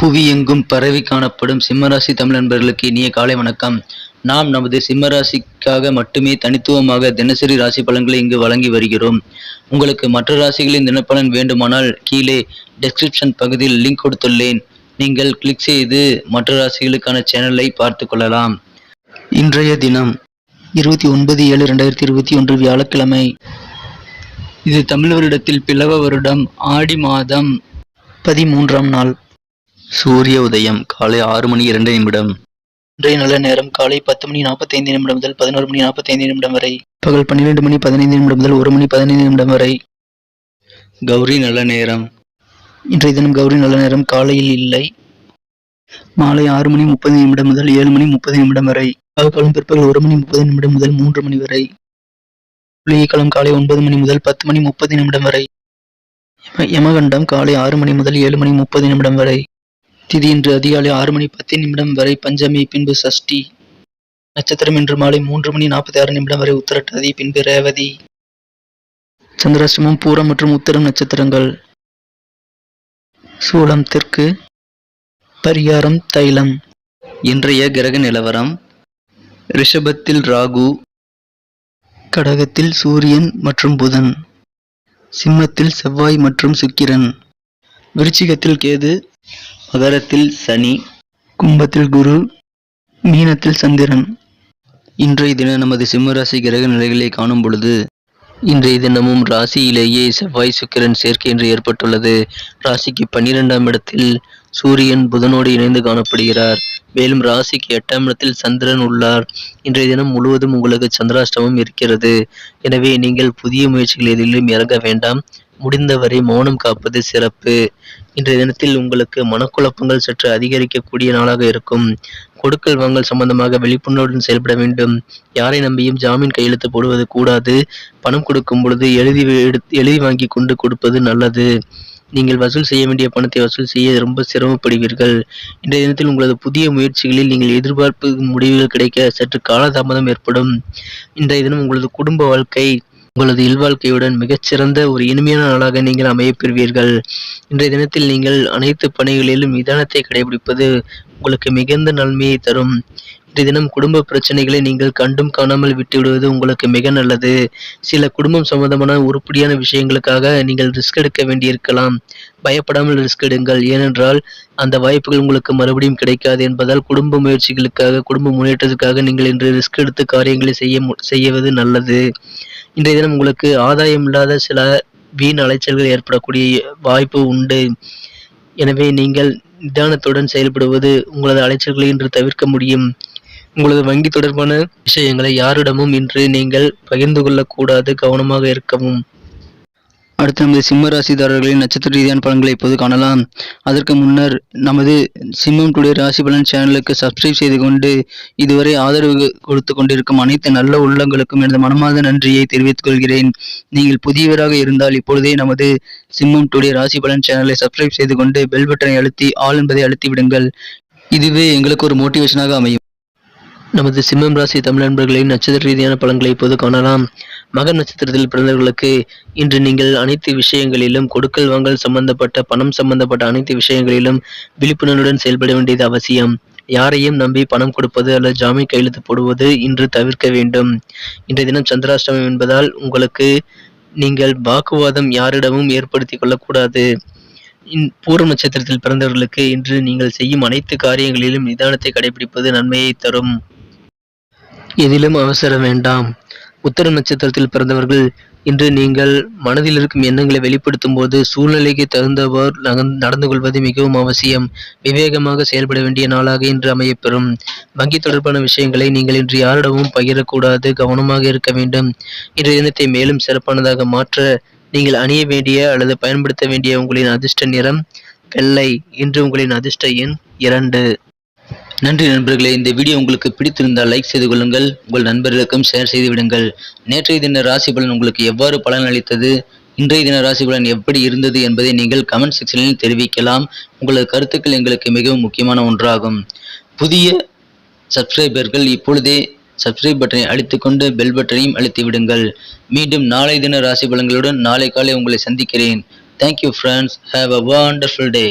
புவி எங்கும் பரவி காணப்படும் சிம்மராசி தமிழ் நண்பர்களுக்கு இனிய காலை வணக்கம். நாம் நமது சிம்மராசிக்காக மட்டுமே தனித்துவமாக தினசரி ராசி பலன்களை இங்கு வழங்கி வருகிறோம். உங்களுக்கு மற்ற ராசிகளின் தினப்பலன் வேண்டுமானால் கீழே டெஸ்கிரிப்ஷன் பகுதியில் லிங்க் கொடுத்துள்ளேன். நீங்கள் கிளிக் செய்து மற்ற ராசிகளுக்கான சேனலை பார்த்து கொள்ளலாம். இன்றைய தினம் இருபத்தி ஒன்பது ஏழு ரெண்டாயிரத்தி இருபத்தி ஒன்று வியாழக்கிழமை. இது தமிழ் வருடத்தில் பிளவ வருடம் ஆடி மாதம் பதிமூன்றாம் நாள். சூரிய உதயம் காலை ஆறு மணி இரண்டு நிமிடம். இன்றைய நல்ல நேரம் காலை பத்து மணி நாற்பத்தைந்து நிமிடம் முதல் பதினோரு மணி நாற்பத்தைந்து நிமிடம் வரை. பகல் பன்னிரெண்டு மணி பதினைந்து நிமிடம் முதல் ஒரு மணி பதினைந்து நிமிடம் வரை. கௌரி நல்ல நேரம். இன்றைய தினம் கௌரி நல்ல நேரம் காலையில் இல்லை. மாலை ஆறு மணி முப்பது நிமிடம் முதல் ஏழு மணி முப்பது நிமிடம் வரை. காலம் பிற்பகல் ஒரு மணி முப்பது நிமிடம் முதல் மூன்று மணி வரை. புளியக்காலம் காலை ஒன்பது மணி முதல் பத்து மணி முப்பது நிமிடம் வரை. யம- யமகண்டம் காலை ஆறு மணி முதல் ஏழு மணி முப்பது நிமிடம் வரை. திதி இன்று அதிகாலை ஆறு மணி பத்து நிமிடம் வரை பஞ்சமி பின்பு சஷ்டி. நட்சத்திரம் இன்று மாலை மூன்று மணி நாற்பத்தி ஆறு நிமிடம் வரை உத்தரட்டாதி பின்பு ரேவதி. சந்திராஷ்டமம் பூரம் மற்றும் உத்தரம் நட்சத்திரங்கள். சூலம் தெற்கு. பரிகாரம் தைலம். இன்றைய கிரக நிலவரம் ரிஷபத்தில் ராகு கடகத்தில் சூரியன் மற்றும் புதன். சிம்மத்தில் செவ்வாய் மற்றும் சுக்கிரன். விருச்சிகத்தில் கேது மகரத்தில் சனி கும்பத்தில் குரு மீனத்தில் சந்திரன். இன்றைய தினம் நமது சிம்மராசி கிரக நிலைகளை காணும் பொழுது இன்றைய தினமும் ராசியிலேயே செவ்வாய் சுக்கிரன் சேர்க்கை என்று ஏற்பட்டுள்ளது. ராசிக்கு பன்னிரெண்டாம் இடத்தில் சூரியன் புதனோடு இணைந்து காணப்படுகிறார். மேலும் ராசிக்கு எட்டாம் இடத்தில் சந்திரன் உள்ளார். இன்றைய தினம் முழுவதும் உங்களுக்கு சந்திராஷ்டமம் இருக்கிறது. எனவே நீங்கள் புதிய முயற்சிகள் எதிலும் இறங்க வேண்டாம். முடிந்தவரை மௌனம் காப்பது சிறப்பு. இன்றைய தினத்தில் உங்களுக்கு மனக்குழப்பங்கள் சற்று அதிகரிக்கக்கூடிய நாளாக இருக்கும். கொடுக்கல் வாங்கல் சம்பந்தமாக விழிப்புணர்வுடன் செயல்பட வேண்டும். யாரை நம்பியும் ஜாமீன் கையெழுத்து போடுவது கூடாது. பணம் கொடுக்கும் பொழுது எழுதி எடுத்து எழுதி வாங்கி கொண்டு கொடுப்பது நல்லது. நீங்கள் வசூல் செய்ய வேண்டிய பணத்தை வசூல் செய்ய ரொம்ப சிரமப்படுவீர்கள். இன்றைய தினத்தில் உங்களது புதிய முயற்சிகளில் நீங்கள் எதிர்பார்ப்பு முடிவுகள் கிடைக்க சற்று காலதாமதம் ஏற்படும். இன்றைய தினம் உங்களது குடும்ப வாழ்க்கை உங்களது இல்வாழ்க்கையுடன் மிகச்சிறந்த ஒரு இனிமையான நாளாக நீங்கள் அமையப்பெறுவீர்கள். இன்றைய தினத்தில் நீங்கள் அனைத்து பணிகளிலும் நிதானத்தை கடைபிடிப்பது உங்களுக்கு மிகுந்த நன்மையை தரும். இன்றைய தினம் குடும்ப பிரச்சனைகளை நீங்கள் கண்டும் காணாமல் விட்டுவிடுவது உங்களுக்கு மிக நல்லது. சில குடும்பம் சம்பந்தமான உருப்படியான விஷயங்களுக்காக நீங்கள் ரிஸ்க் எடுக்க வேண்டியிருக்கலாம். பயப்படாமல் ரிஸ்க் எடுங்கள். ஏனென்றால் அந்த வாய்ப்புகள் உங்களுக்கு மறுபடியும் கிடைக்காது என்பதால் குடும்ப முயற்சிகளுக்காக குடும்ப முன்னேற்றத்துக்காக நீங்கள் இன்று ரிஸ்க் எடுத்து காரியங்களை செய்ய மு- செய்வது நல்லது. இன்றைய தினம் உங்களுக்கு ஆதாயம் இல்லாத சில வீண் அலைச்சல்கள் ஏற்படக்கூடிய வாய்ப்பு உண்டு. எனவே நீங்கள் நிதானத்துடன் செயல்படுவது உங்களது அலைச்சல்களை இன்று தவிர்க்க முடியும். உங்களது வங்கி தொடர்பான விஷயங்களை யாரிடமும் இன்று நீங்கள் பகிர்ந்து கொள்ளக்கூடாது கவனமாக இருக்கவும். அடுத்து நமது சிம்ம ராசிதாரர்களின் நட்சத்திர ரீதியான பலன்களை இப்போது காணலாம். அதற்கு முன்னர் நமது சிம்மம் டுடே ராசி பலன் சேனலுக்கு சப்ஸ்கிரைப் செய்து கொண்டு இதுவரை ஆதரவு கொடுத்து கொண்டிருக்கும் அனைத்து நல்ல உள்ளங்களுக்கும் எனது மனமார்ந்த நன்றியை தெரிவித்துக் கொள்கிறேன். நீங்கள் புதியவராக இருந்தால் இப்பொழுதே நமது சிம்மம் டுடே ராசி பலன் சேனலை சப்ஸ்கிரைப் செய்து கொண்டு பெல் பட்டனை அழுத்தி ஆள் என்பதை அழுத்தி விடுங்கள். இதுவே எங்களுக்கு ஒரு மோட்டிவேஷனாக அமையும். நமது சிம்மம் ராசி தமிழ் நண்பர்களின் நட்சத்திர ரீதியான பலன்களை இப்போது காணலாம். மகன் நட்சத்திரத்தில் பிறந்தவர்களுக்கு இன்று நீங்கள் அனைத்து விஷயங்களிலும் கொடுக்கல் வாங்கல் சம்பந்தப்பட்ட பணம் சம்பந்தப்பட்ட அனைத்து விஷயங்களிலும் விழிப்புணர்வுடன் செயல்பட வேண்டியது அவசியம். யாரையும் நம்பி பணம் கொடுப்பது அல்லது ஜாமீன் கையெழுத்து போடுவது இன்று தவிர்க்க வேண்டும். இன்றைய தினம் சந்திராஷ்டமம் என்பதால் உங்களுக்கு நீங்கள் வாக்குவாதம் யாரிடமும் ஏற்படுத்திக் கொள்ளக்கூடாது. இன் பூர்வ நட்சத்திரத்தில் பிறந்தவர்களுக்கு இன்று நீங்கள் செய்யும் அனைத்து காரியங்களிலும் நிதானத்தை கடைபிடிப்பது நன்மையை தரும். எதிலும் அவசரம் வேண்டாம். உத்தர நட்சத்திரத்தில் பிறந்தவர்கள் இன்று நீங்கள் மனதில் இருக்கும் எண்ணங்களை வெளிப்படுத்தும் போது சூழ்நிலைக்கு தகுந்தவர் நடந்து கொள்வது மிகவும் அவசியம். விவேகமாக செயல்பட வேண்டிய நாளாக இன்று அமையப்பெறும். வங்கி தொடர்பான விஷயங்களை நீங்கள் இன்று யாரிடமும் பகிரக்கூடாது. கவனமாக இருக்க வேண்டும். இன்றைய தினத்தை மேலும் சிறப்பானதாக மாற்ற நீங்கள் அணிய வேண்டிய அல்லது பயன்படுத்த வேண்டிய உங்களின் அதிர்ஷ்ட நிறம் வெள்ளை. இன்று உங்களின் அதிர்ஷ்ட எண் இரண்டு. நன்றி நண்பர்களே இந்த வீடியோ உங்களுக்கு பிடித்திருந்தால் லைக் செய்து கொள்ளுங்கள் உங்கள் நண்பர்களுக்கும் ஷேர் செய்து விடுங்கள். நேற்றைய தின ராசி பலன் உங்களுக்கு எவ்வாறு பலன் அளித்தது இன்றைய தின ராசி பலன் எப்படி இருந்தது என்பதை நீங்கள் கமெண்ட் செக்ஷனில் தெரிவிக்கலாம். உங்களது கருத்துக்கள் எங்களுக்கு மிகவும் முக்கியமான ஒன்றாகும். புதிய சப்ஸ்கிரைபர்கள் இப்பொழுதே சப்ஸ்கிரைப் பட்டனை அழுத்திக்கொண்டு பெல் பட்டனையும் அழுத்தி விடுங்கள். மீண்டும் நாளை தின ராசி பலன்களுடன் நாளை காலை உங்களை சந்திக்கிறேன். Thank you friends have a wonderful day